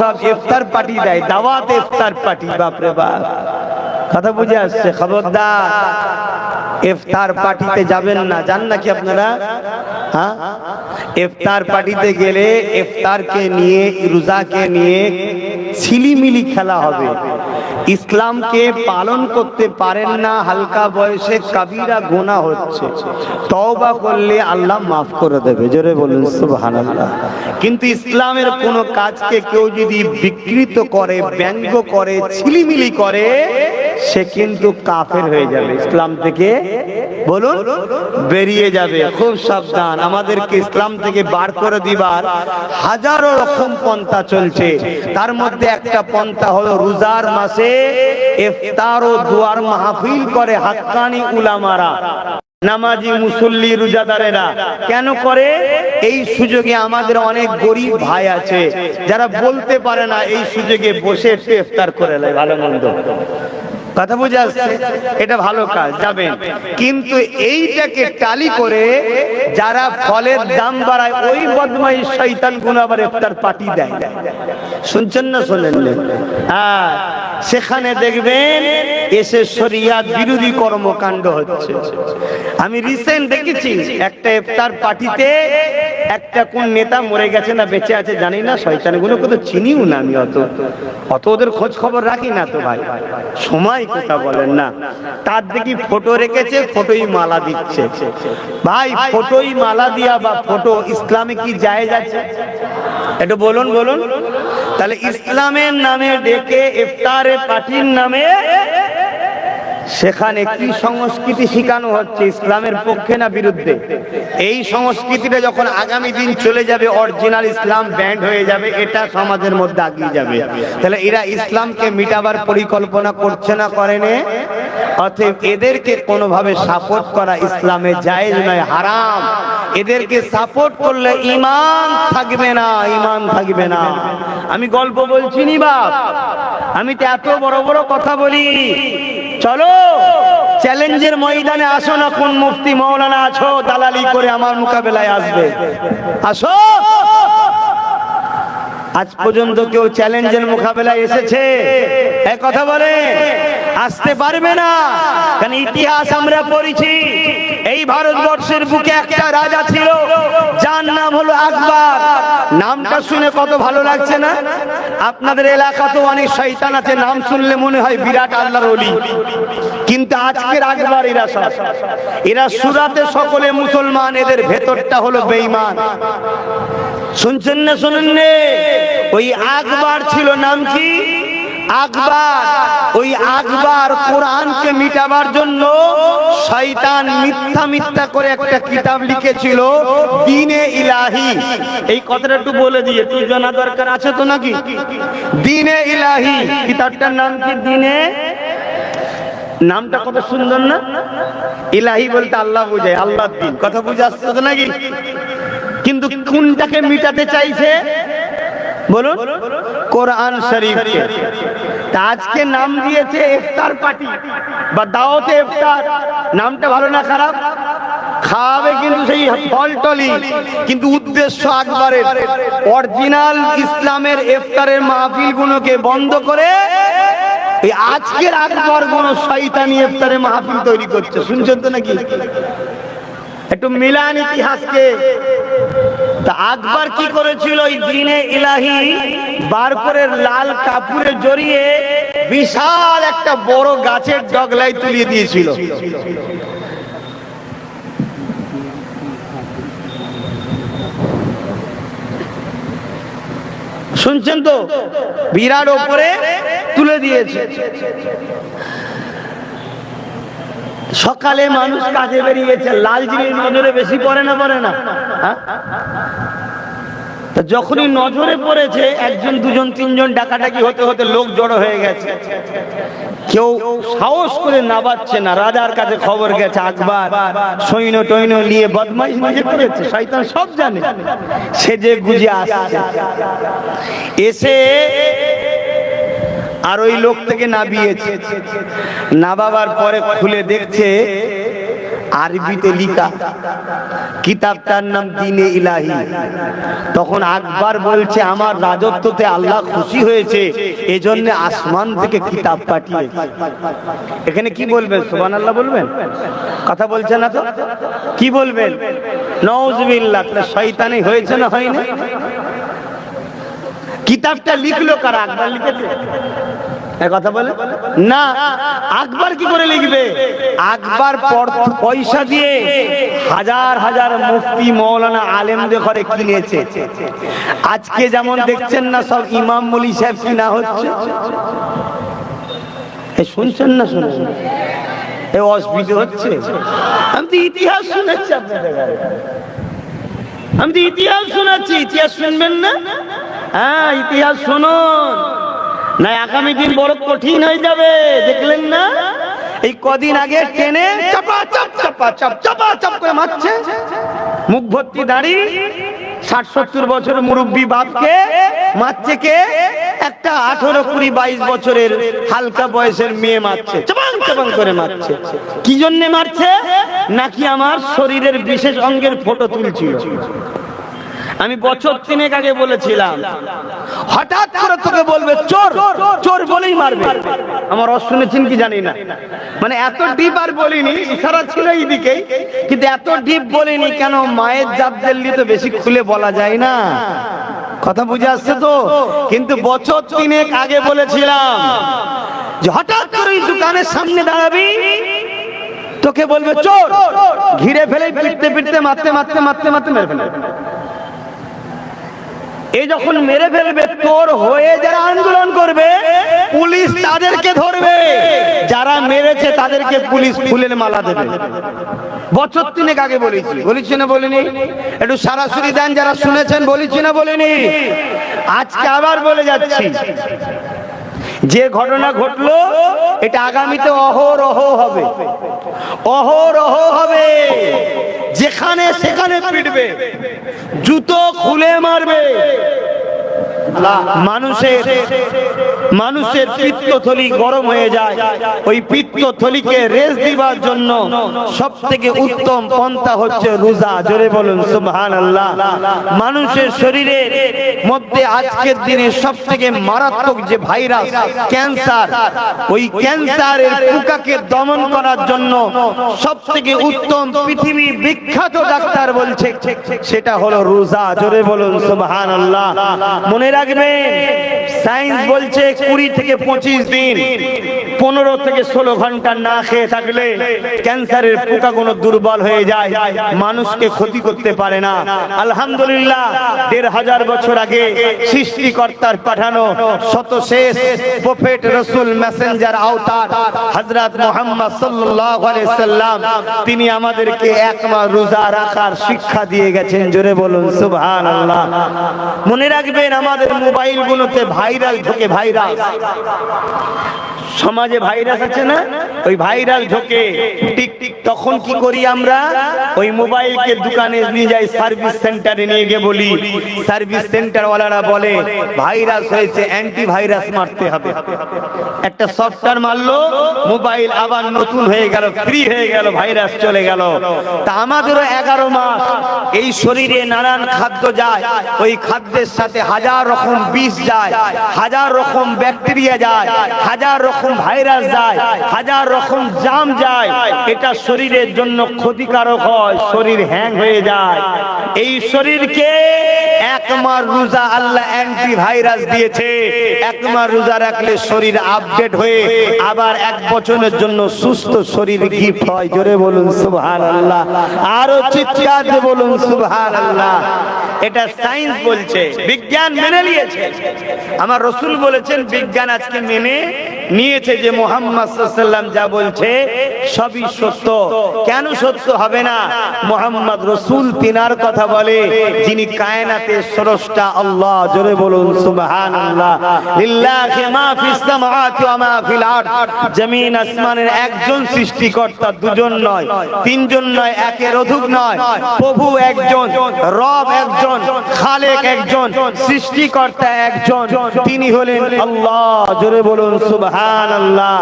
সব ইফতার পার্টি দেয়, দাওয়াত ইফতার পার্টি বাপরে বাপ। কথা বুঝে আসছে, খবরদার। ইফতার পার্টিতে যাবেন না জান নাকি আপনারা? হ্যাঁ? ইফতার পার্টিতে গেলে ইফতারকে নিয়ে, রোজাকে নিয়ে ছিলিমিলি খেলা হবে। ইসলামকে পালন করতে পারেন না, হালকা বয়সে কাবিরা গোনা হচ্ছে। তওবা করলে আল্লাহ মাফ করে দেবে, জোরে বলুন, সুবহানাল্লাহ। কিন্তু ইসলামের কোন কাজকে কেউ যদি বিকৃত করে, ব্যঙ্গ করে, ছিলিমিলি করে সে কিন্তু কাফের হয়ে যাবে। ইসলাম থেকে বলুন, বেরিয়ে যাবে। খুব সাবধান। আমাদেরকে ইসলাম থেকে বার করে দিবার হাজারো রকম পন্থা চলছে। তার মধ্যে একটা পন্থা হলো রোজার মাসে ইফতার ও দুয়ার মাহফিল করে হাক্কানি উলামারা, নামাজি, মুসল্লি, রোজাদারেরা। কেন করে? এই সুযোগে আমাদের অনেক গরিব ভাই আছে, যারা বলতে পারে না, এই সুযোগে বসে একটু ইফতার করে নেয়, ভালো মন্দ। কথা বুঝে আসছে? এটা ভালো কাজ, যাবেন। কিন্তু এইটাকে টালি করে যারা ফলের দাম বাড়ায়, ওই বদমাই শৈতান গুণ আবার ইফতার পার্টি দেয়। শুনছেন না শোনেন হ্যাঁ। সেখানে দেখবেন এসে শরিয়াত বিরোধী কর্মকাণ্ড হচ্ছে। আমি রিসেন্ট দেখেছি, একটা ইফতার পার্টিতে একটা কোন নেতা মরে গেছে না বেঁচে আছে জানি না শয়তানগুলো কত চিনিও না আমি অত। অত ওদের খোঁজ খবর রাখি না তো ভাই। সময় কথা বলেন না। তার দেখি ফটো রেখেছে ফটোই মালা দিচ্ছে। ভাই ফটোই মালা দিয়া বা ফটো ইসলামে কি যায় যাচ্ছে একটু বলুন বলুন। তাহলে ইসলামের নামে ডেকে ইফতারে পাঠির নামে সেখানে কি সংস্কৃতি শেখানো হচ্ছে, ইসলামের পক্ষে না বিরুদ্ধে? এই সংস্কৃতিটা যখন আগামী দিন চলে যাবে অরিজিনাল ইসলাম ব্যান্ড হয়ে যাবে, এটা সমাজের মধ্যে আগিয়ে যাবে। তাহলে এরা ইসলামকে মিটাবার পরিকল্পনা করছে না করেনে অতএব এদেরকে কোনোভাবে সাপোর্ট করা ইসলামে জায়েজ নয়, হারাম। এদেরকে সাপোর্ট করলে ইমান থাকবে না ইমান থাকবে না। আমি গল্প বলছি নি বাপ? আমি তো এত বড় বড় কথা বলি। চলো চ্যালেঞ্জের ময়দানে আসো না, কোন মুফতি মৌলানা আছো, দালালি করে আমার মোকাবেলায় আসবে। আসো। আজ পর্যন্ত কেউ চ্যালেঞ্জের মোকাবেলায় এসেছে। এক কথা বলে, আসতে পারবে না। কারণ ইতিহাস আমরা পড়েছি। এই ভারতবর্ষের বুকে একটা রাজা ছিল, যার নাম হলো আকবর। নামটা শুনে কত ভালো লাগছে না? আপনাদের এলাকাতেও অনেক শয়তান আছে, নাম শুনলে মনে হয় বিরাট আল্লাহর অলি কিন্তু আজকের আকবর এরা এরা সুরাতে সকলে মুসলমান, এদের ভেতরটা হলো বেঈমান। শুনছেন না শুনেন ওই আকবর ছিল নাম কি? আকবর, ওই আকবর কোরআনকে মিটাবার জন্য শয়তান মিথ্যা মিথ্যা করে একটা কিতাব লিখেছিল, দিনে ইলাহি। এই কথাটা একটু বলে দিয়ে তুই জানা দরকার আছে তো নাকি? দিনে ইলাহি, কিতাবটার নাম কি? দিনে? নামটা কত সুন্দর না? ইলাহি বলতে আল্লাহ বুঝায় আল্লাহ দিন। কথা বুঝে আসছে তো নাকি? কিন্তু কোনটাকে মিটাতে চাইছে? বলুন। কোরআন শরীফকে তা আজকে নাম দিয়েছে ইফতার পার্টি বা দাওয়াতে ইফতার। নামটা ভালো না খারাপ? খাওয়াবে কিন্তু সেই ফল টলি। কিন্তু উদ্দেশ্য আকবরের। অরিজিনাল ইসলামের ইফতারের মাহফিল গুলোকে বন্ধ করে এই আজকের আকবর কোন শয়তানি ইফতারে মাহফিল তৈরি করছে। শুনছেন তো নাকি? একটু মিলান ইতিহাসকে। তা কি করেছিল ওই দিনে বার করে লাল জড়িয়ে বিশাল একটা বড় গাছের ডগলাই তুলিয়ে দিয়েছিল। শুনছেন তো? বিরাট ওপরে তুলে দিয়েছে। সকালে মানুষ কাজে বেরিয়েছে, লাল জিনিস নজরে বেশি পড়ে না পড়ে না? হ্যাঁ? যখনই নজরে পড়েছে, একজন, দুজন, তিনজন ডাকাডাকি হতে হতে লোক জড়ো হয়ে গেছে। কেউ সাহস করে নাবাচ্ছে না, রাজার কাছে খবর গেছে, আকবর, সৈন্য টৈন্য নিয়ে বদমাইশ নিজে করেছে, শয়তান সব জানে। সে যে গুজে আসছে। এসে আর ওই লোক থেকে নাবিয়েছে। নাবাবার পরে খুলে দেখছে আরবিতে লিখা কিতাবটার নাম দিনে ইলাহি। তখন আকবর বলছে, আমার রাজত্বতে আল্লাহ খুশি হয়েছে, এজন্য আসমান থেকে কিতাব পাঠিয়েছে। এখানে কি বলবেন? সুবান আল্লাহ বলবেন? কথা বলছে না তো? কি বলবেন? নওজবিল্লাহ শয়তানি হয়েছে না হয়নি? কিতাবটা লিখলো কারা? আকবর লিখেছে? কথা বলে? না, আকবর কি করে লিখবে? আকবর পয়সা দিয়ে হাজার হাজার মুফতি মৌলানা আলেমদের ঘরে কিনেছে। আজকে যেমন দেখছেন না সব ইমাম মলি সাহেব কিনা হচ্ছে। শুনছেন না শুনছেন? এ অসুবিধা হচ্ছে? আমি তো ইতিহাস শুনেছি আপনাদের আমি তো ইতিহাস শোনাচ্ছি ইতিহাস শুনবেন না? হ্যাঁ ইতিহাস শুনুন না, আগামী দিন বড় কঠিন হয়ে যাবে, দেখলেন না? এই কদিন আগে টেনে চাপা, চাপ চাপা চাপ চাপা, চাপ করে মারছে। মুখ ভর্তি দাড়ি ষাট সত্তর বছর মুরব্বী বাপকে মারছে কে? একটা আঠারো কুড়ি বাইশ বছরের হালকা বয়সের মেয়ে মারছে। চাপাং চাপাং করে মারছে। কি জন্যে মারছে? নাকি আমার শরীরের বিশেষ অঙ্গের ফটো তুলছিল? আমি বছর তিনেক আগে বলেছিলাম। হঠাৎ করে তোকে বলবে, চোর চোর বলেই মারবে। আমার রস শুনেছেন কি জানি না। মানে এত ডিপ আর বলিনি, ইশারা ছিল এইদিকে কিন্তু এত ডিপ বলিনি কেন মায়ের জাত দিল্লি তো বেশি খুলে বলা যায় না। কথা বুঝে আসছে তো? কিন্তু বছর তিনেক আগে বলেছিলাম যে হঠাৎ করে দোকানের সামনে দাঁড়াবি, তোকে বলবে, চোর! ঘিরে ফেলে, পিটতে পিটতে, মারতে মারতে মারতে মারতে মেরে ফেলে এই যখন মেরে ফেলবে, তোর হয়ে যারা আন্দোলন করবে, পুলিশ তাদেরকে ধরবে। যারা মেরেছে, তাদেরকে পুলিশ ফুলের মালা দেবে। বছর তিনেক আগে বলেছি। বলেছি না বলিনি? একটু সরাসরি দেন, যারা শুনেছেন, বলেছি না বলিনি? আজকে আবার বলে যাচ্ছি। যে ঘটনা ঘটলো, এটা আগামীতে অহরহ হবে। অহরহ হবে। যেখানে সেখানে পিটবে। জুতো খুলে মারবে। মানুষের মানুষের পিত্তথলি গরম হয়ে যায়। ওই পিত্তথলিকে রেস দিবার জন্য সব থেকে উত্তম পন্থা হচ্ছে রোজা। জোরে বলুন সুবহান আল্লাহ মানুষের শরীরের মধ্যে আজকের দিনে সব থেকে মারাত্মক যে ভাইরাস, ক্যান্সার, ওই ক্যান্সারের পোকাকে দমন করার জন্য সব থেকে উত্তম পৃথিবী বিখ্যাত ডাক্তার বলছে, সেটা হলো রোজা। জোরে বলুন সুবহান আল্লাহ মনে রাখবেন। সায়েন্স বলছে কুড়ি থেকে পঁচিশ দিন, পনেরো থেকে ষোলো ঘণ্টা না খেয়ে থাকলে ক্যান্সারের পোকাগুলো দুর্বল হয়ে যায়, মানুষকে ক্ষতি করতে পারে না। আলহামদুলিল্লাহ, দেড় হাজার বছর আগে সৃষ্টিকর্তার পাঠানো শত শেষ প্রফেট রসুল মেসেঞ্জার আওতার হজরত মোহাম্মদ আলাইহি সাল্লাম, তিনি আমাদেরকে এক মাস রোজা রাখার শিক্ষা দিয়ে গেছেন। জোরে বলুন, সুবহানাল্লাহ। মনে রাখবেন, আমাদের মোবাইলগুলোতে ভাইরাল ঢোকে ভাইরাল। সমাজে ভাইরাস আছে না? ওই ভাইরাল ঢোকে। টিক টিক তখন কি করি আমরা? ওই মোবাইলকে দোকানে নিয়ে যাই, সার্ভিস সেন্টারে নিয়ে গিয়ে বলি, সার্ভিস সেন্টার ওয়ালারা বলে, ভাইরাস হয়েছে অ্যান্টি ভাইরাস মারতে হবে। একটা সফটওয়্যার মারলো, মোবাইল আবার নতুন হয়ে গেল, ফ্রি হয়ে গেল, ভাইরাস চলে গেল। তা আমাদেরও এগারো মাস এই শরীরে নানান খাদ্য যায়, ওই খাদ্যের সাথে হাজার রকম বিষ যায়। হাজার রকম ব্যাকটেরিয়া যায়, হাজার রকম ভাইরাস যায়, হাজার রকম জাম যায়। এটা শরীরের জন্য ক্ষতিকারক হয়, শরীর হ্যাং হয়ে যায়। এই শরীরকে এক মাস রোজা আল্লাহ অ্যান্টি ভাইরাস দিয়েছে। এক মাস রোজা রাখলে শরীর আপডেট হয়ে আবার এক বছরের জন্য সুস্থ শরীর গিফট হয়। জোরে বলুন সুবহান আল্লাহ আরও চিৎকার দিয়ে বলুন সুবহান আল্লাহ এটা সায়েন্স বলছে, বিজ্ঞান মেনে নিয়েছে। আমার রসুল বলেছেন, বিজ্ঞান আজকে মেনে নিয়েছে যে মোহাম্মদ সাল্লাম যা বলছে সবই সত্য। কেন সত্য হবে না? মোহাম্মদ রসুল তিনার কথা বলে, যিনি কায়নাতে স্রষ্টা আল্লাহ, জোরে বলুন সুবহান আল্লাহ লিল্লাহি মা ফিস ওয়া মা ফিল আরদ। জমিন আসমানের একজন সৃষ্টিকর্তা দুজন নয়, তিনজন নয় একের অধিক নয়, প্রভু একজন, রব একজন, খালেক একজন, সৃষ্টিকর্তা একজন, তিনি হলেন আল্লাহ, জোরে বলুন সুবহান আল্লাহ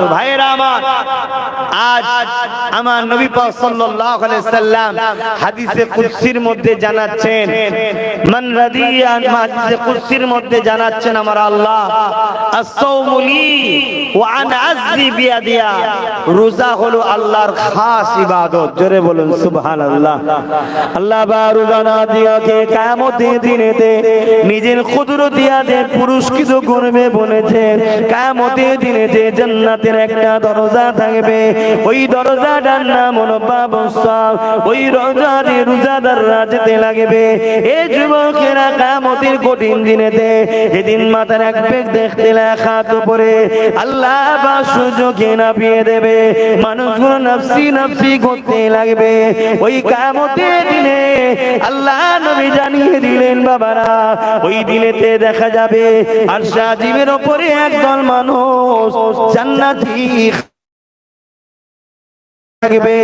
তো ভাইয়েরা আমার আজ আমার নবী পাক সাল্লাল্লাহু আলাইহি সাল্লাম হাদিসে কুদসির মধ্যে জানাচ্ছেন, মান রাদিয়া হাদিসে কুদসির মধ্যে জানাচ্ছেন আমার আল্লাহ ওয়া বিয়াদিয়া। রোজা হলো আল্লাহর খাস ইবাদত। জোরে বলুন, সুবহানাল্লাহ। আল্লাহ বা রোজা না কিয়ামতের দিনেতে নিজের পুরস্কৃত কিয়ামতের দিনেতে জান্নাতের একটা দরজা থাকবে ওই দরজাটার নাম হলো বাবসাব ওই রোজা দিয়ে রোজাদাররা যেতে লাগবে। এ যুবকেরা কিয়ামতের কঠিন দিনেতে যেদিন মাথার এক বেগ দেখতে লেখা তো পরে আল্লাহ বা সুযোগে নাপিয়ে দেবে। মানুষগুলো নাফসি নাফসি করতে লাগবে। ওই কিয়ামতের দিনে আল্লাহ নবী জানিয়ে দিলেন, বাবারা, ওই দিনেতে দেখা যাবে আর সাজিমের ওপরে একদল মানুষ জান্নাতি লাগবে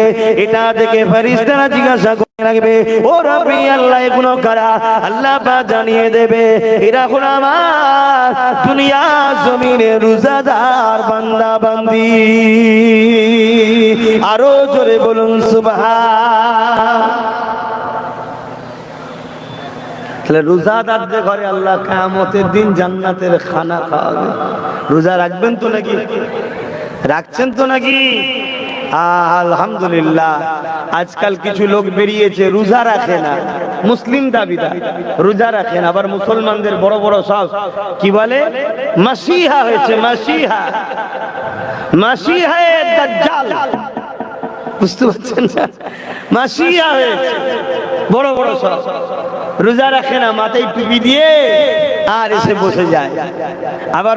এটা দেখে ফেরেশতারা জিজ্ঞাসা করতে লাগবে, ও রব্বি আল্লাহ এগুলো কারা আল্লাহ পাক জানিয়ে দেবে, এরা হলো আমার দুনিয়া জমিনে রোজাদার বান্দা বান্দি আরও জোরে বলুন, সুবহান। তাহলে রোজাদারদের ঘরে আল্লাহ কিয়ামতের দিন জান্নাতের খানা খাওয়াবে। রোজা রাখবেন তো নাকি? রাখছেন তো নাকি? আলহামদুলিল্লাহ। আজকাল কিছু লোক বেরিয়েছে, রোজা রাখে না। মুসলিম দাবিদার, রোজা রাখেন আবার মুসলমানদের বড় বড় সব কি বলে? মাসিহা হয়েছে, মাসিহা। মাসিহা বুঝতে পারছেন না? মাসিহা হয়েছে, বড় বড় সব। রোজা রাখে না, মাথায় টুপি দিয়ে আর এসে বসে যায়। আবার